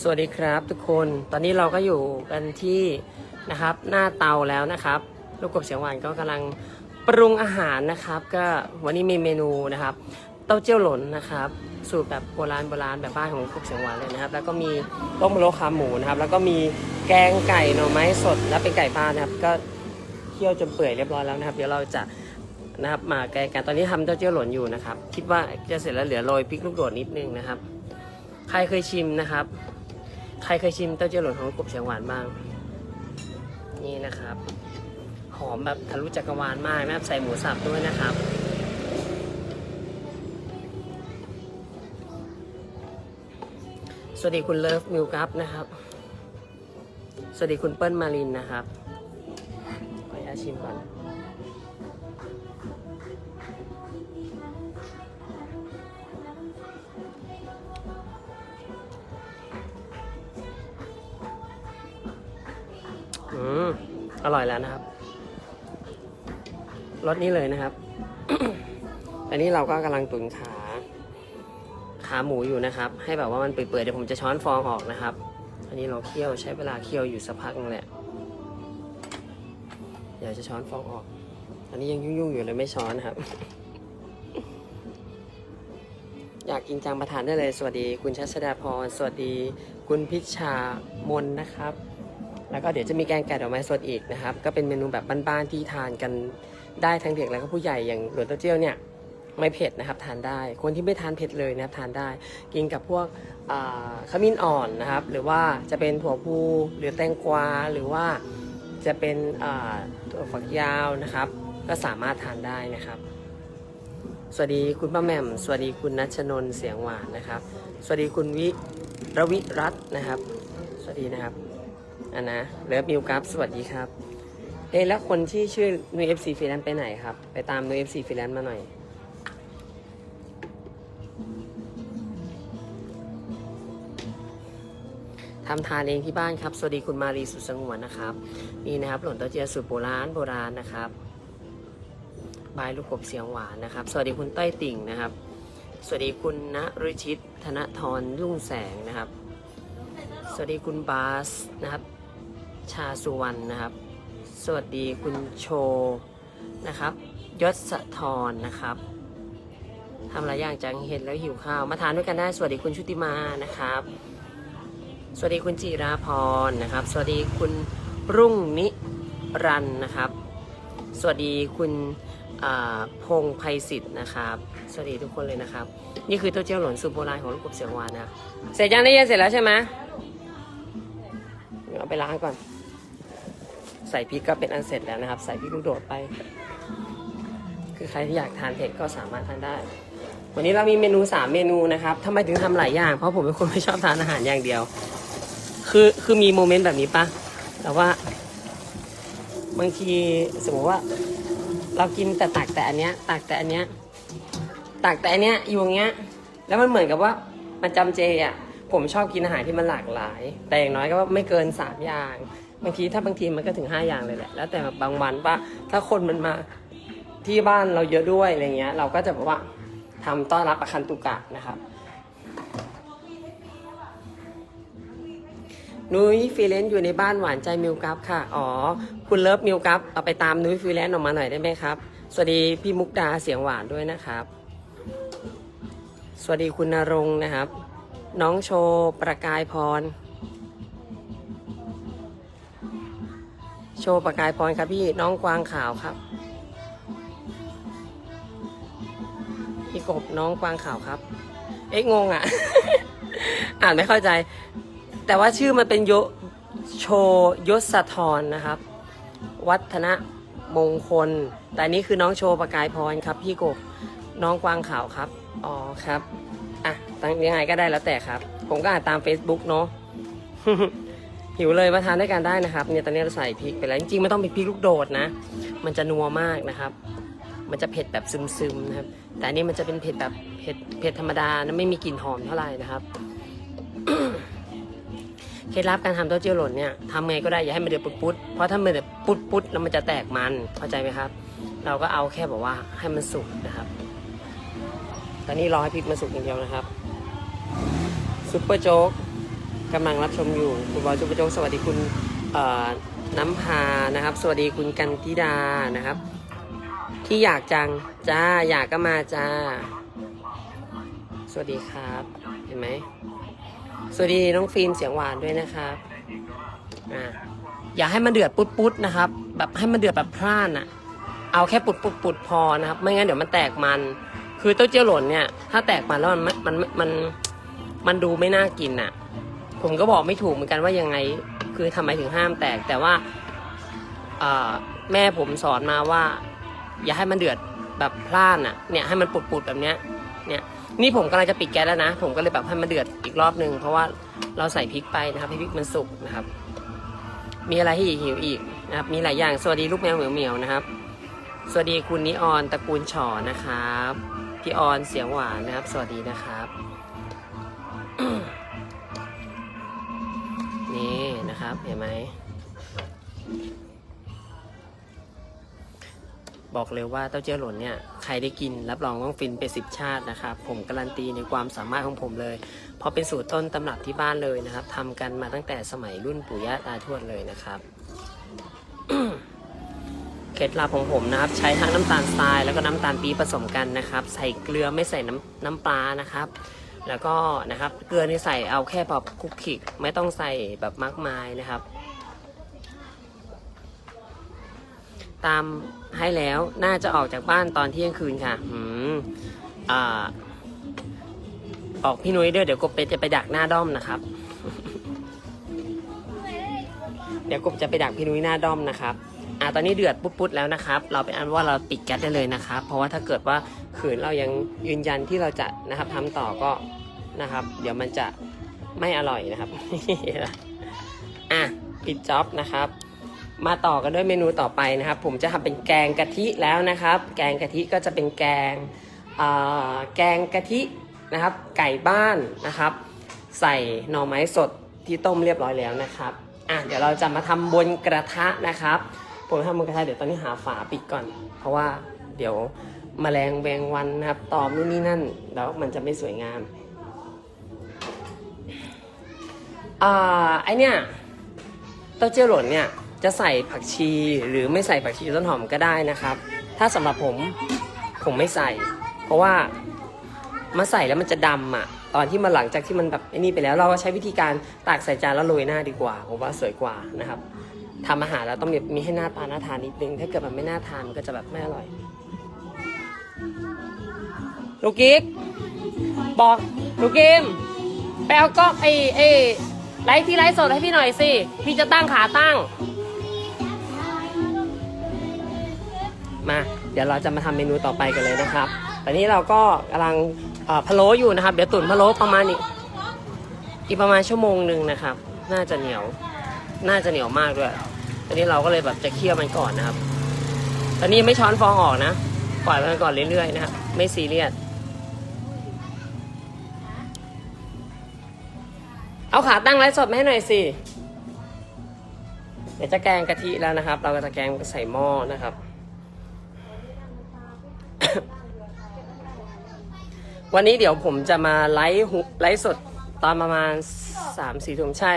สวัสดีครับทุกคน ตอนนี้เราก็อยู่กันที่นะครับหน้าเตาแล้วนะครับ ลูกกบเสียงหวานก็กำลังปรุงอาหารนะครับ ก็วันนี้มีเมนูนะครับ เต้าเจี้ยวหล่นนะครับ สูตรแบบโบราณโบราณแบบบ้านของลูกกบเสียงหวานเลยนะครับ แล้วก็มีต้มมะโลขาหมูนะครับ แล้วก็มีแกงไก่หน่อไม้สด และเป็นไก่บ้านนะครับ ก็เคี่ยวจนเปื่อยเรียบร้อยแล้วนะครับ เดี๋ยวเราจะ นะครับมาแกงกันตอนนี้ทำเต้าเจี้ยวหล่นอยู่นะครับ คิดว่าจะเสร็จแล้วเหลือโรยพริกลูกโดดนิดนึงนะครับ ใครเคยชิมนะครับ ใครเคยชิมเต้าเจี้ยวหล่นของกบเสียงหวานบ้าง นี่นะครับ หอมแบบทะลุจักรวาลมากนะครับใส่หมูสับด้วยนะครับสวัสดีคุณเลิฟมิวกัฟนะครับ สวัสดีคุณเปิ้ลมารินนะครับ นุญาชิมก่อนอืมอร่อยแล้วนะครับรสนี้เลยนะครับ อันนี้เราก็กำลังตุ๋นขาขาหมูอยู่นะครับ ให้แบบว่ามันเปื่อยๆเดี๋ยวผมจะช้อนฟองออกนะครับ อันนี้เราเคี่ยวใช้เวลาเคี่ยวอยู่สักพักนึงแหละ ดี๋ยวจะช้อนฟองออก อันนี้ยังยุ่งๆอยู่เลยไม่ช้อนครับ อยากกินจังประทานได้เลย สวัสดีคุณชัชดาพร สวัสดีคุณพิชามนนะครับ แล้วก็เดี๋ยวจะมีแกงไก่ดอกไม้สดอีกนะครับ ก็เป็นเมนูแบบบ้านๆที่ทานกันได้ทั้งเด็กแล้วก็ผู้ใหญ่อย่างหลวนเต้าเจี้ยวเนี่ยไม่เผ็ดนะครับทานได้ คนที่ไม่ทานเผ็ดเลยนะครับทานได้ กินกับพวกขมิ้นอ่อนนะครับ หรือว่าจะเป็นถั่วพูหรือแตงกวาหรือว่า จะเป็นอ่าถั่วฝักยาวนะครับ ก็สามารถทานได้นะครับ สวัสดีคุณป้าแหม่ม สวัสดีคุณนัชนนท์เสียงหวานนะครับ สวัสดีคุณวิรวิรัตนะครับ สวัสดีนะครับอันนะเลิฟมิวกับสวัสดีครับเอ๊แล้วคนที่ชื่อนุยเอฟซีฟรีแลนซ์ไปไหนครับ ไปตามนุยเอฟซีฟรีแลนซ์มาหน่อย ทำทานเองที่บ้านครับ สวัสดีคุณมารีสุดสงวนนะครับ นี่นะครับหล่นเต้าเจี้ยสูตรโบราณโบราณนะครับ บายลูกกบเสียงหวานนะครับ สวัสดีคุณต้อยติ่งนะครับ สวัสดีคุณณรุชิต ธนทรรุ่งแสงนะครับ สวัสดีคุณบาสนะครับ ชาสุวรรณนะครับ สวัสดีคุณโชนะครับยศธรนะครับทำหลายอย่างจังเห็นแล้วหิวข้าว มาทานด้วยกันได้ สวัสดีคุณชุติมานะครับ สวัสดีคุณจิราพรนะครับ สวัสดีคุณรุ่งนิรันนะครับ สวัสดีคุณพงไพศิษฐ์นะครับ สวัสดีทุกคนเลยนะครับ นี่คือเต้าเจี้ยวหลนสูตรโบราณของลูกกบเสียงวานนะเสร็จยังได้ยินเสร็จแล้วใช่ไหมเอาไปล้างก่อน ใส่พริกก็เป็นอันเสร็จแล้วนะครับ ใส่พริกลูกโดดไป คือใครที่อยากทานเผ็ดก็สามารถทานได้ วันนี้เรามีเมนูสามเมนูนะครับทำไมถึงทำหลายอย่าง เพราะผมเป็นคนไม่ชอบทานอาหารอย่างเดียว คือคือมีโมเมนต์แบบนี้ปะแต่ว่า บางทีสมมติว่า เรากินแต่ตักแต่อันเนี้ย ตักแต่อันเนี้ย ตักแต่อันเนี้ยอยู่อย่างเงี้ย แล้วมันเหมือนกับว่ามันจำเจอะผมชอบกินอาหารที่มันหลากหลาย แต่อย่างน้อยก็ไม่เกินสามอย่าง บางทีถ้าบางทีมันก็ถึงห้าอย่างเลยแหละ แล้วแต่บางวันว่าถ้าคนมันมาที่บ้านเราเยอะด้วยอะไรเงี้ย เราก็จะแบบว่าทำต้อนรับประคันตุกะนะครับ นุ้ยฟรีแลนซ์อยู่ในบ้านหวานใจมิวกัฟค่ะ อ๋อ คุณเลิฟมิวกัฟเอาไปตามนุ้ยฟรีแลนซ์ออกมาหน่อยได้ไหมครับ สวัสดีพี่มุกดาเสียงหวานด้วยนะครับ สวัสดีคุณนรงนะครับ น้องโชว์ประกายพร โชว์ประกายพรครับพี่น้องกวางขาวครับ พี่กบน้องกวางขาวครับ เอ๊ะงงอะ อ่านไม่เข้าใจ แต่ว่าชื่อมันเป็นโยโชยศธรนะครับ วัฒนมงคล แต่นี้คือน้องโชประกายพรครับ พี่กบน้องกวางขาวครับ อ๋อครับ อะตั้งยังไงก็ได้แล้วแต่ครับ ผมก็อ่านตาม Facebook เนาะหิวเลยมาทานด้วยกันได้นะครับ เนี่ยตอนนี้เราใส่พริกไปแล้วจริงๆไม่ต้องเป็นพริกลูกโดดนะ มันจะนัวมากนะครับ มันจะเผ็ดแบบซึมๆนะครับ แต่อันนี้มันจะเป็นเผ็ดแบบเผ็ดเผ็ดธรรมดานะไม่มีกลิ่นหอมเท่าไหร่นะครับ เคล็ดลับการทำเต้าเจี้ยวหล่นเนี่ยทำไงก็ได้อย่าให้มันเดือดปุดๆเพราะถ้ามันเดือดปุดๆแล้วมันจะแตกมันเข้าใจไหมครับ เราก็เอาแค่แบบว่าให้มันสุกนะครับ ตอนนี้รอให้พริกมันสุกอย่างเดียวนะครับซุปเปอร์โจ๊กกำลังรับชมอยู่คุณบอยซุปเปอร์โจ๊กสวัสดีคุณน้ำพานะครับ สวัสดีคุณกันธิดานะครับ ที่อยากจังจ้าอยากก็มาจ้า สวัสดีครับ เห็นไหม สวัสดีน้องฟิล์มเสียงหวานด้วยนะครับอ่าอย่าให้มันเดือดปุดๆนะครับ แบบให้มันเดือดแบบพร่านอะเอาแค่ปุดปุดปุดๆพอนะครับ ไม่งั้นเดี๋ยวมันแตกมัน คือเต้าเจี้ยวหล่นเนี่ย ถ้าแตกมันแล้วมันม่มันมันมันดูไม่น่ากินอะผมก็บอกไม่ถูกเหมือนกันว่ายังไง คือทำไมถึงห้ามแตก แต่ว่าอ่าแม่ผมสอนมาว่า อย่าให้มันเดือดแบบพล่านอะเนี่ยให้มันปุดๆแบบเนี้ย เนี่ย นี่ผมกำลังจะปิดแก๊สแล้วนะ ผมก็เลยแบบให้มันเดือดอีกรอบนึง เพราะว่าเราใส่พริกไปนะครับให้พริกมันสุกนะครับ มีอะไรให้หิวอีกนะครับ มีหลายอย่างสวัสดีลูกแมวเหมียวเหมียวนะครับ สวัสดีคุณนิออนตระกูลฉอนะครับพี่ออนเสียงหวานนะครับ สวัสดีนะครับนี่นะครับเห็นไหม บอกเลยว่าเต้าเจี้ยวหล่นเนี่ยใครได้กินรับรองต้องฟินไปสิบชาตินะครับผมการันตีในความสามารถของผมเลย เพราะเป็นสูตรต้นตำรับที่บ้านเลยนะครับทำกันมาตั้งแต่สมัยรุ่นปู่ย่าตาทวดเลยนะครับเคล็ดลับของผมนะครับ ใช้ทั้งน้ำตาลทรายแล้วก็น้ำตาลปี๊บผสมกันนะครับ ใส่เกลือไม่ใส่น้ำน้ำปลานะครับ แล้วก็นะครับเกลือนี่ใส่เอาแค่พอคุกคิกไม่ต้องใส่แบบมากมายนะครับ ตามให้แล้วน่าจะออกจากบ้านตอนเที่ยงคืนค่ะหืมอ่าออกพี่นุ้ยด้วยเดี๋ยวกบเป็ดจะไปดักหน้าด้อมนะครับ เดี๋ยวกบจะไปดักพี่นุ้ยหน้าด้อมนะครับอ่าตอนนี้เดือดปุ๊บๆแล้วนะครับ เราเป็นอันว่าเราปิดแก๊สได้เลยนะครับ เพราะว่าถ้าเกิดว่าขืนเรายังยืนยันที่เราจะนะครับทำต่อก็นะครับ เดี๋ยวมันจะไม่อร่อยนะครับอะปิดจ็อบนะครับ มาต่อกันด้วยเมนูต่อไปนะครับ ผมจะทำเป็นแกงกะทิแล้วนะครับ แกงกะทิก็จะเป็นแกงแกงกะทินะครับ ไก่บ้านนะครับ ใส่หน่อไม้สดที่ต้มเรียบร้อยแล้วนะครับอะเดี๋ยวเราจะมาทำบนกระทะนะครับ ผมทำบนกระทะเดี๋ยวตอนนี้หาฝาปิดก่อน เพราะว่าเดี๋ยวมแมลงแบงวันนะครับ ตอมนู่นนี่นั่นแล้วมันจะไม่สวยงามอ่าไอเนี่ยเต้าเจี้ยวหล่นเนี่ย จะใส่ผักชีหรือไม่ใส่ผักชีต้นหอมก็ได้นะครับ ถ้าสำหรับผมผมไม่ใส่ เพราะว่ามาใส่แล้วมันจะดำอะ ตอนที่มาหลังจากที่มันแบบไอ้นี่ไปแล้ว เราก็ใช้วิธีการตากใส่จานแล้วโรยหน้าดีกว่าผมว่าสวยกว่านะครับทำอาหารแล้วต้องมีมีให้หน้าตาน่าทานนิดนึง ถ้าเกิดมันไม่น่าทานมันก็จะแบบไม่อร่อยลูกกิ๊กบอกลูกกิมไปเอากล้องไอ้ไอ้ไลฟ์ที่ไลฟ์สดให้พี่หน่อยสิ พี่จะตั้งขาตั้ง มา เดี๋ยวเราจะมาทำเมนูต่อไปกันเลยนะครับตอนนี้เราก็กำลังพะโล้อยู่นะครับ เดี๋ยวตุ๋นพะโล้ประมาณอีกอีกประมาณชั่วโมงหนึ่งนะครับ น่าจะเหนียว น่าจะเหนียวมากด้วยตอนนี้เราก็เลยแบบจะเคี่ยวมันก่อนนะครับ ตอนนี้ไม่ช้อนฟองออกนะปล่อยมันก่อนเรื่อยๆนะครับไม่ซีเรียสเอาขาตั้งไลฟ์สดมาให้หน่อยสิ เดี๋ยวจะแกงกะทิแล้วนะครับ เราก็จะแกงใส่หม้อนะครับ วันนี้เดี๋ยวผมจะมาไลฟ์หุไลฟ์สดตอนประมาณสามสี่ทุ่มใช่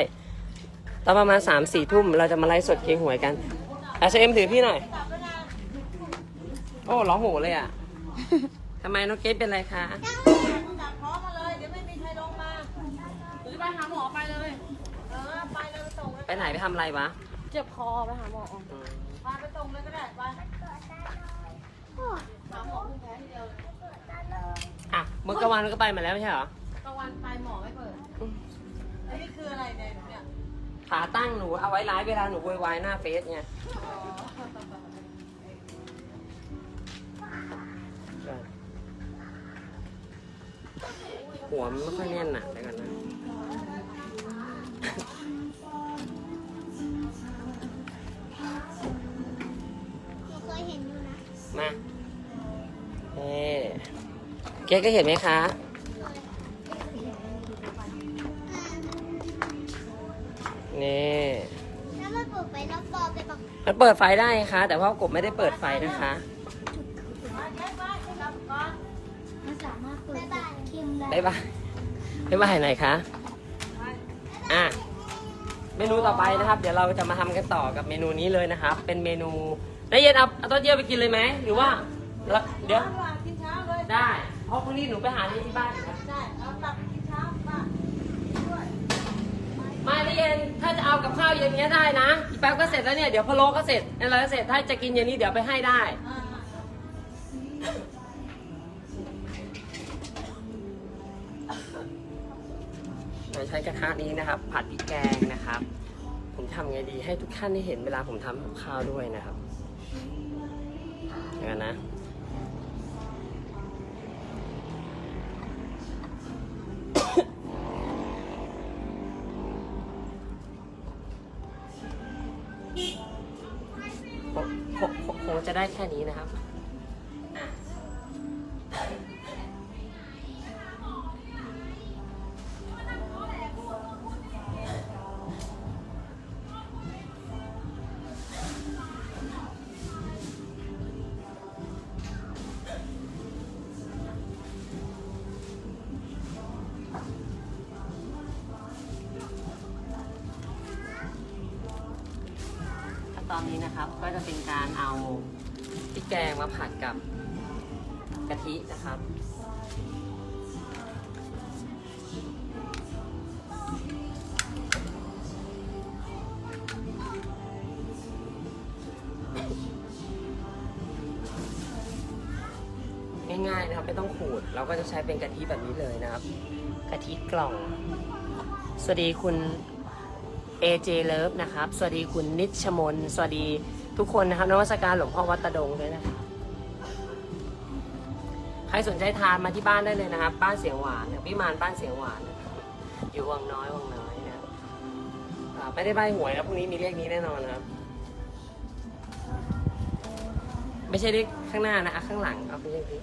ตอนประมาณสามสี่ทุ่มเราจะมาไลฟ์สดเกงหวยกันอาเชมถือพี่หน่อย โอ้ร้องโหเลยอะ ทำไมน้องเกดเป็นไรคะจับพร้อมมาเลย เดี๋ยวไม่มีใครลงมาหรือไปหาหมอไปเลย เออ ไปเลยไปส่งเลยไปไหนไปทำอะไรวะ เจ็บคอไปหาหมออืมพาไปส่งเลยก็ได้ไปหาหมอคุณแพ้ทีเดียวเลยอะ เมื่อกลางวันก็ไปมาแล้วไม่ใช่เหรอกลางวันไปหมอไม่เปิดอันนี้คืออะไรเนี่ยเนี่ยขาตั้งหนูเอาไว้ไลฟ์เวลาหนูโวยวายหน้าเฟซไงหัวมันไม่ค่อยแน่นหนาเดี๋ยวกันนะหนูเคยเห็นอยู่นะ มาเอ๊ เก๊ก็เห็นไหมคะ นี่แล้วมันเปิดไปรอบๆเลยบอกมันเปิดไฟได้นะคะแต่ว่ากบไม่ได้เปิดไฟนะคะ มันสามารถเปิดทิมได้บ๊ายบายบ๊ายบายหน่อยคะบอะ เมนูต่อไปนะครับ เดี๋ยวเราจะมาทำกันต่อกับเมนูนี้เลยนะครับ เป็นเมนูแล้วเย็นเอาเอาต้นเจียวไปกินเลยไหม หรือว่าแล้วเดี๋ยวช้ากินเช้าเลย ได้ เพราะพรุ่งนี้หนูไปหาที่ที่บ้านอยู่นะได้เอาตักกินเช้าป้าด้วยไม่แล้วเย็นถ้าจะเอากับข้าวเย็นเนี้ยได้นะอีกแป๊บก็เสร็จแล้วเนี่ยเดี๋ยวพะโล้ก็เสร็จอะไรก็เสร็จถ้าจะกินเย็นนี้เดี๋ยวไปให้ได้ อ่าเราใช้กระทะนี้นะครับ ผัดพริกแกงนะครับ ผมทำไงดีให้ทุกท่านได้เห็นเวลาผมทำกับข้าวด้วยนะครับอย่างนั้นนะ ได้แค่นี้นะครับ แกงมาผัดกับกะทินะครับง่ายๆนะครับไม่ต้องขูด เราก็จะใช้เป็นกะทิแบบนี้เลยนะครับกะทิกล่อง สวัสดีคุณ AJ Love นะครับ สวัสดีคุณนิชมน สวัสดี ทุกคนนะครับนวัสการหลวงพ่อวัดตะดงด้วยนะครับใครสนใจทานมาที่บ้านได้เลยนะครับ บ้านเสียงหวานนะพี่มานบ้านเสียงหวานนะครับอยู่วังน้อยวังน้อยนะครับอ่าไม่ได้ใบหวยนะพรุ่งนี้มีเลขนี้แน่นอนนะครับ ไม่ใช่เลขข้างหน้านะอะข้างหลังเอาเป็นเลขนี้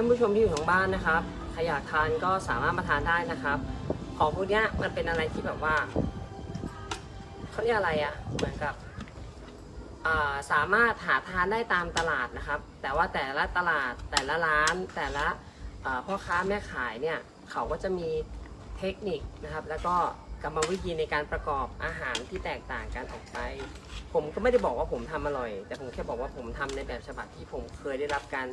านผู้ชมที่อยู่ทางบ้านนะครับใครอยากทานก็สามารถมาทานได้นะครับ ของพวกนี้มันเป็นอะไรที่แบบว่าเขาเรียกอะไรอะ่ะเหมือนกับสามารถหาทานได้ตามตลาดนะครับ แต่ว่าแต่ละตลาดแต่ละร้านแต่ละพ่อค้าแม่ขายเนี่ยเขาก็จะมีเทคนิคนะครับ แล้วก็ กรรมวิธีในการประกอบอาหารที่แตกต่างกันออกไป ผมก็ไม่ได้บอกว่าผมทำอร่อย แต่ผมแค่บอกว่าผมทำในแบบฉบับที่ผมเคยได้รับการ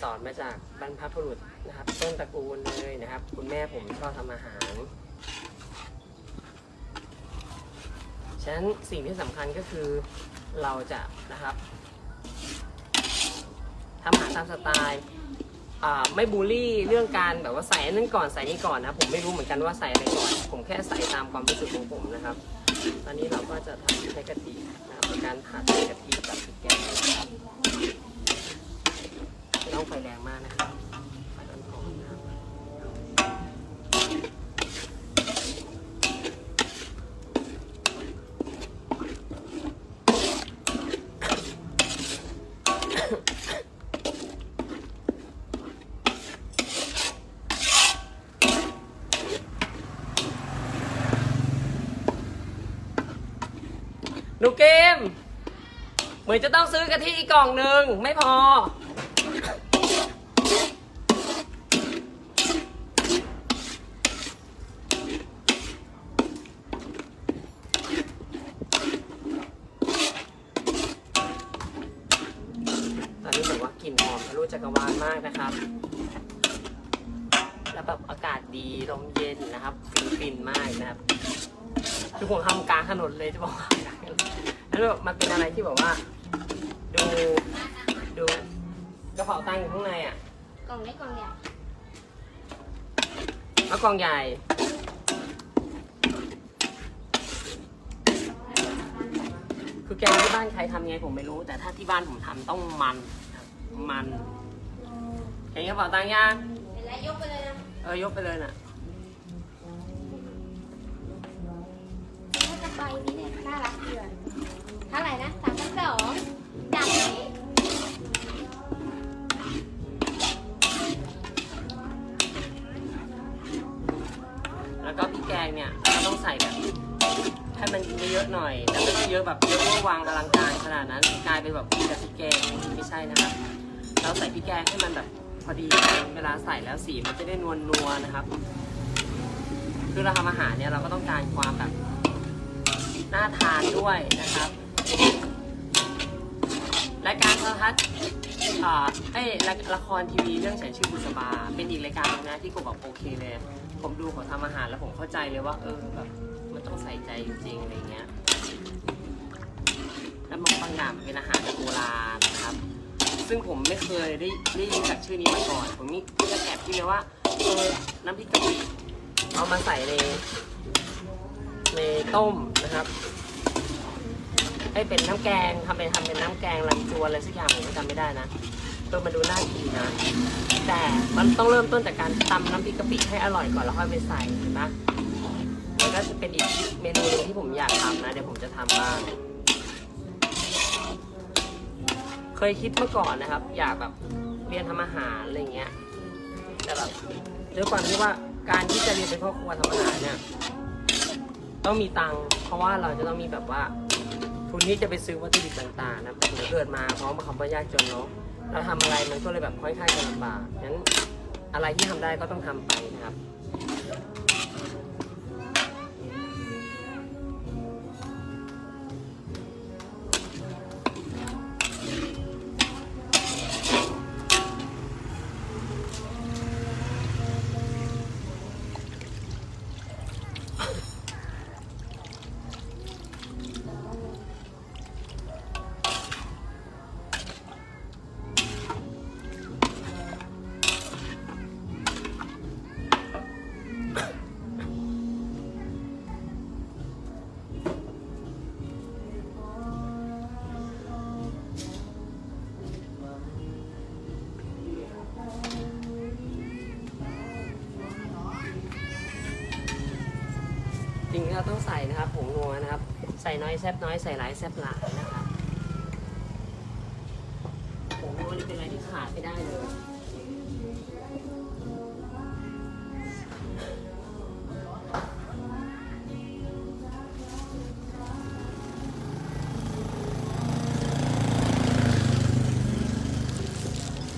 สอนมาจากบรรพบุรุษนะครับ ต้นตระกูลเลยนะครับ คุณแม่ผมชอบทำอาหารฉะนั้นสิ่งที่สำคัญก็คือเราจะนะครับทำอาหารตามสไตล์ ไม่บูลลี่เรื่องการแบบว่าใส่นั่นก่อนใส่นี้ก่อนนะผมไม่รู้เหมือนกันว่าใส่อะไรก่อน ผมแค่ใส่ตามความรู้สึกของผมนะครับ ตอนนี้เราก็จะทำใช้กะทินะครับเป็นการผัดกะทิกับพริกแก่ต้องไฟแรงมากนะครับไฟอ่อนๆนะครับ หนูเกม เหมือนจะต้องซื้อกะทิอีกกล่องหนึ่งไม่พอ ตอนนี้แบบว่ากลิ่นหอมทะลุจักรวาลมากนะครับ แล้วแบบอากาศดีลมเย็นนะครับฟินๆมากนะครับ คือผมทำกลางถนนเลยจะบอกว่า มันเป็นอะไรที่แบบว่า ดูดูกระเป๋าตังค์อยู่ข้างในอะกล่องเล็กกล่องใหญ่แล้วกล่องใหญ่ คือแกงที่บ้านใครทำไงผมไม่รู้ แต่ถ้าที่บ้านผมทำต้องมันครับมันเห็นกระเป๋าตังค์ยังเป็นไรยกไปเลยนะเออยกไปเลยน่ะ ถ้าจะไปนี่เนี่ยน่ารักเกิน เท่าไหร่นะสามพันสองจัดไหมแล้วก็พริกแกงเนี่ยก็ต้องใส่แบบให้มันเยอะๆหน่อย แต่ไม่ต้องเยอะแบบเยอะวอร์วางอลังการขนาดนั้นกลายเป็นแบบกินแต่พริกแกงไม่ใช่นะครับ เราใส่พริกแกงให้มันแบบพอดีเวลาใส่แล้วสีมันจะได้นวลนัวนะครับ คือเราทำอาหารเนี่ยเราก็ต้องการความแบบน่าทานด้วยนะครับ รายการโทรทัศน์อ่าเอ้ละละครทีวีเรื่องฉันชื่อบุษบา เป็นอีกรายการหนึงนะที่กูแบบโอเคเลย ผมดูเขาทำอาหารแล้วผมเข้าใจเลยว่า เออแบบมันต้องใส่ใจจริงๆอะไรเงี้ย แล้วมันบางอย่างมันเป็นอาหารแบบโบราณนะครับ ซึ่งผมไม่เคยได้ได้ยินจากชื่อนี้มาก่อน ผมนี่จะแอบคิดเลยว่าเออน้ำพริกกะปิเอามาใส่ในในต้มนะครับ ให้เป็นน้ำแกงทำเป็นทำเป็นน้ำแกงรันจวนอะไรสักอย่างผมจำไม่ได้นะเออมาดูน่ากินนะ แต่มันต้องเริ่มต้นจากการตำน้ำพริกกะปิให้อร่อยก่อนแล้วค่อยไปใส่เห็นปะมันก็จะเป็นอีกเมนูหนึงที่ผมอยากทำนะ เดี๋ยวผมจะทำบ้าง เคยคิดเมื่อก่อนนะครับ อยากแบบเรียนทำอาหารอะไรเงี้ย แต่แบบด้วยความที่ว่าการที่จะเรียนเป็นพ่อครัวทำอาหารเนี่ย ต้องมีตังค์เพราะว่าเราจะต้องมีแบบว่า ทุนนี้จะไปซื้อวัตถุดิบต่างๆนะผมเกิดมาพร้อมกับคำว่ายากจนเนาะเราทำอะไรมันก็เลยแบบค่อยๆจะลำบากงั้นอะไรที่ทำได้ก็ต้องทำไปนะครับ ส่นะครับผงนัวนะครับ ใส่น้อยแซบน้อยใส่หลายแซบหลายนะครับผงนัวนี่เป็นอะไรที่ขาดไม่ได้เลย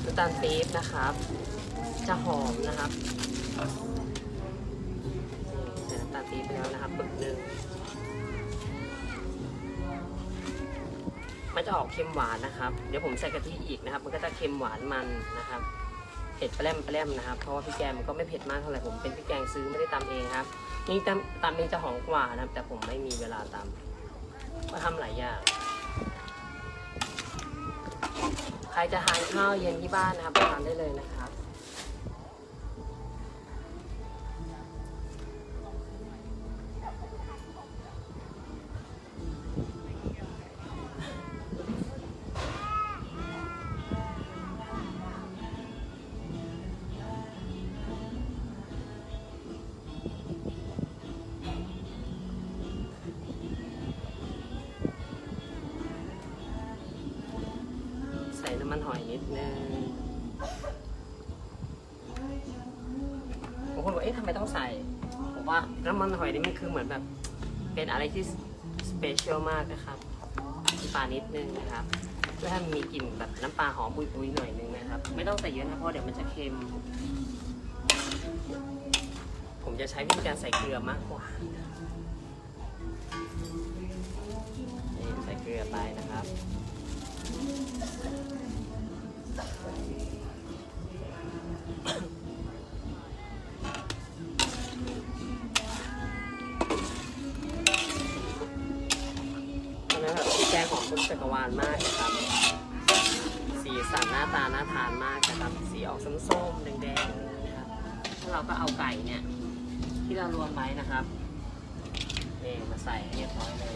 น้ำตาลปี๊บนะครับ มหวานนะครับ เดี๋ยวผมใส่กะทิอีกนะครับ มันก็จะเค็มหวานมันนะครับ เผ็ดแปร่มแปร่มนะครับ เพราะว่าพริกแกงมันก็ไม่เผ็ดมากเท่าไหร่ ผมเป็นพริกแกงซื้อไม่ได้ตำเองครับนี่ตำตำเองจะหอมกว่านะครับ แต่ผมไม่มีเวลาตำก็ทำหลายอย่าง ใครจะทานข้าวเย็นที่บ้านนะครับทานได้เลยนะครับ ไมต้องใส่ผมว่าน้ำมันหอยนี่มันคือเหมือนแบบ เป็นอะไรที่สเปเชียลมากนะครับน้ำปลานิดนึงนะครับเพื่อให้มีกลิ่นแบบน้ำปลาหอมปุยๆหน่อยนึงนะครับ ไม่ต้องใส่เยอะนะเพราะเดี๋ยวมันจะเค็ม ผมจะใช้วิธีการใส่เกลือมากกว่านี่ใส่เกลือไปนะครับ จักรวาลมากนะครับ สีสันหน้าตาน่าทานมากนะครับสีออกส้มๆแดงๆนะครับแล้วเราก็เอาไก่เนี่ย ที่เรารวมไว้นะครับนี่มาใส่ให้เรียบร้อยเลย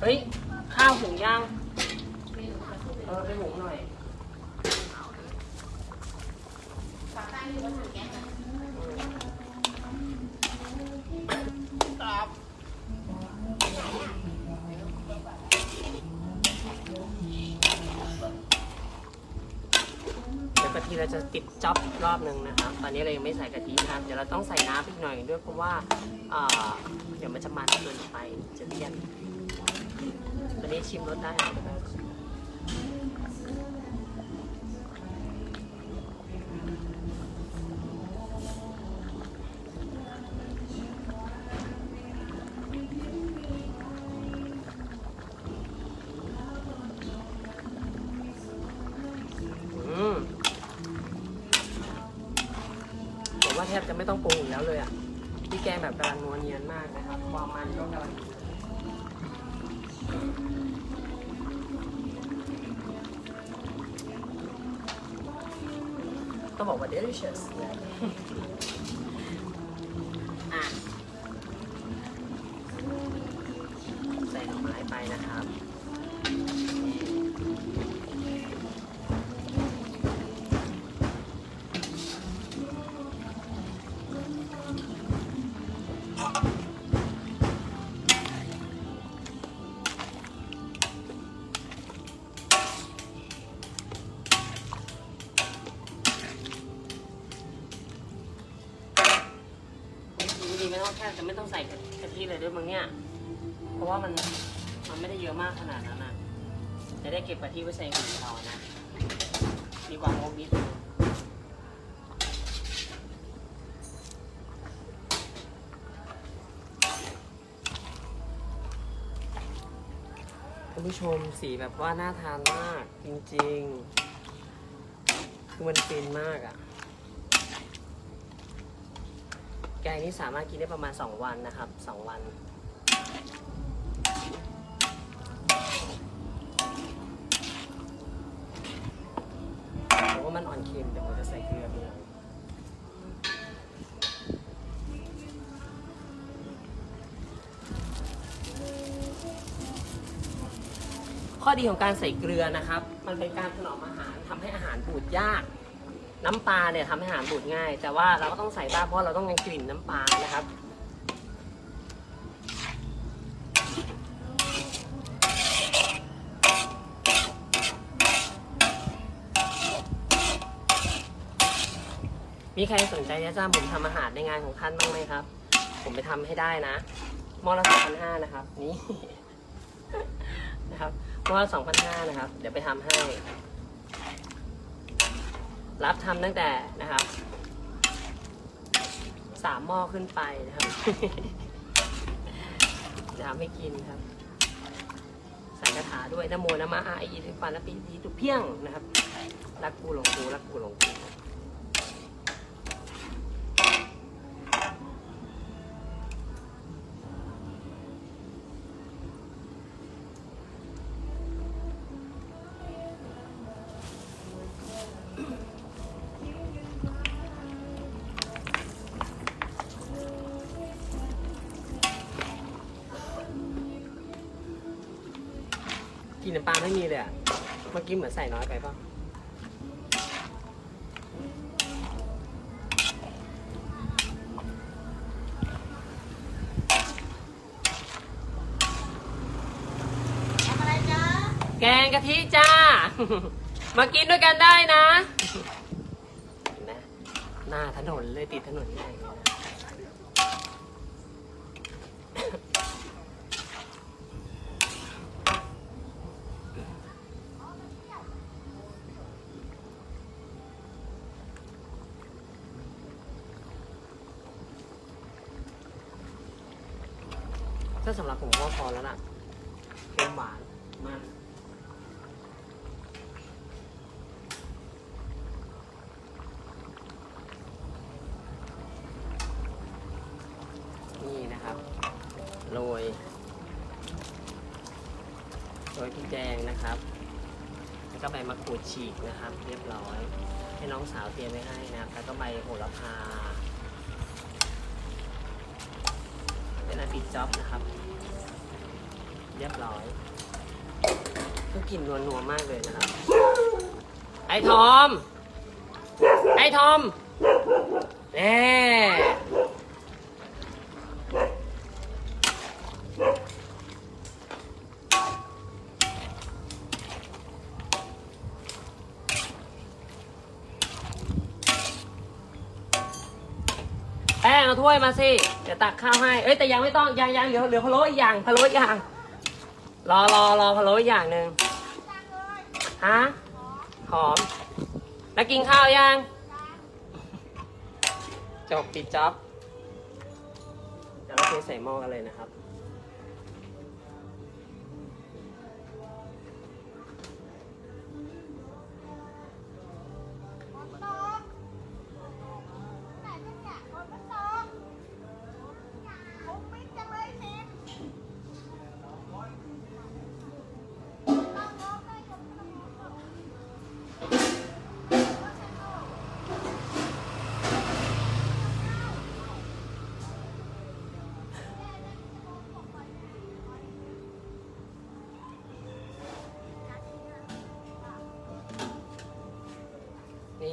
เฮ้ย ข้าวหุงย่างเออไปหุงหน่อยเดี๋ยวกะทิเราจะติดจ๊อบรอบหนึ่งนะครับ ตอนนี้เรายังไม่ใส่กะทินะครับ เดี๋ยวเราต้องใส่น้ำอีกหน่อยด้วยเพราะว่า เดี๋ยวมันจะมันเกินไปจะเลี่ยน อนนี้ชิมรสได้ไหมอืมผมว่าแทบจะไม่ต้องปรุงอีกแล้วเลยอะ พี่แกงแบบกำลังนัวเนียนมากนะครับ ความมันก็กำลัง ต้องบอกว่า delicious นะอะใส่หน่อไม้ไปนะครับ ไม่ต้องใส่กะทิเลยด้วยมึงเนี่ย เพราะว่ามันมันไม่ได้เยอะมากขนาดนั้นนะจะได้เก็บกะทิไว้ใส่หุ่นเรานะมีความงบนิดท่านผู้ชมสีแบบว่าน่าทานมากจริงๆ คือมันฟินมากอะ่ะ แกงนี้สามารถกินได้ประมาณ 2 วันนะครับ 2 วันผมว่ามันอ่อนเค็มเดี๋ยวผมจะใส่เกลือไปหน่อยข้อดีของการใส่เกลือนะครับ มันเป็นการถนอมอาหารทำให้อาหารบูดยาก น้ำปลาเนี่ยทำให้อาหารบูดง่าย แต่ว่าเราก็ต้องใส่บ้างเพราะเราต้องการกลิ่นน้ำปลานะครับ มีใครสนใจจะจ้างผมทำอาหารในงานของท่านบ้างไหมครับ ผมไปทำให้ได้นะมอละสองพันห้านะครับ นี่ นะครับมอละสองพันห้านะครับ เดี๋ยวไปทำให้ รับทำตั้งแต่นะครับสามหม้อขึ้นไปนะครับน้ำไม่กินครับใส่กระถาด้วยนะโมนะมะอาอีถึงปันและปีดีตุเพียงนะครับรักกูหลงกูรักกูหลงกู นน้ำปลาไม่มีเลยอะเมื่อกี้เหมือนใส่น้อยไปป่ะทำอะไรจ๊ะแกงกะทิจ้า มากินด้วยกันได้นะเห็นไหมหน้าถนนเลยติดถนนใหญ่ เลยนะถ้าสำหรับผมก็พอแล้วล่ะเค็มหวานมันนี่นะครับโรยโรยพริกแดงนะครับ แล้วก็ใบมะกรูดฉีกนะครับ เรียบร้อย ให้น้องสาวเตรียมไว้ให้นะครับ แล้วก็ใบโหระพาเป็นอาปิดจ็อบนะครับ เรียบร้อยคือกลิ่นนัวๆมากเลยนะครับ ไอ้ทอม ไอ้ทอมแน่แป้งเอาถ้วยมาสิ เดี๋ยวตักข้าวให้ เอ้ยแต่ยังไม่ต้องยังยังเหลือเหลือพะโล้อีกอย่างพะโล้อีกอย่าง รอรอรอพะโล้อีกอย่างหนึ่งฮะหอม แล้วกินข้าวยัง จบปิดจ็อบเดี๋ยวเราเทใส่หม้อกันเลยนะครับ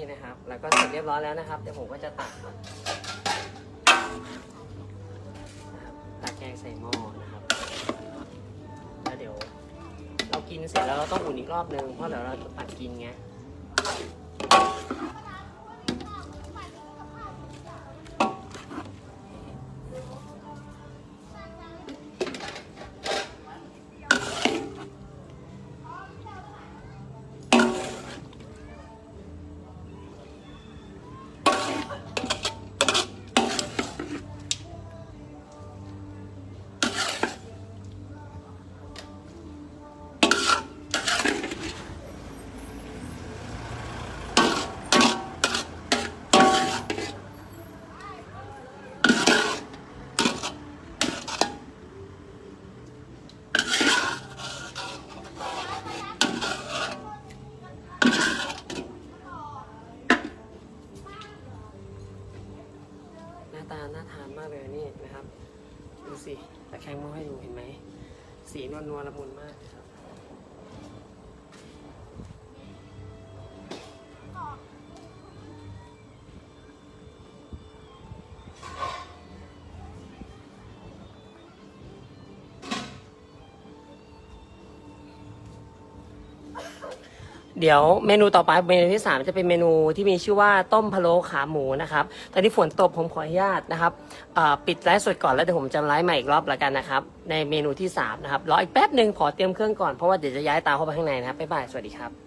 นี่นะครับ แล้วก็เสร็จเรียบร้อยแล้วนะครับ เดี๋ยวผมก็จะตักตักแกงใส่หม้อนะครับ แล้วเดี๋ยว เรากินเสร็จแล้วเราต้องอุ่นอีกรอบนึง เพราะเดี๋ยวเราจะตักกินไง เดี๋ยวเมนูต่อไปเมนูที่ 3 จะเป็นเมนูที่มีชื่อว่าต้มพะโล้ขาหมูนะครับตอนนี้ฝนตกผมขออนุญาตนะครับปิดไลฟ์สดก่อนแล้วเดี๋ยวผมจะไลฟ์ใหม่อีกรอบแล้วกันนะครับ ในเมนูที่ 3 นะครับรออีกแป๊บหนึ่งขอเตรียมเครื่องก่อนเพราะว่าเดี๋ยวจะย้ายตาเข้าไปข้างในนะครับบ๊ายบายสวัสดีครับ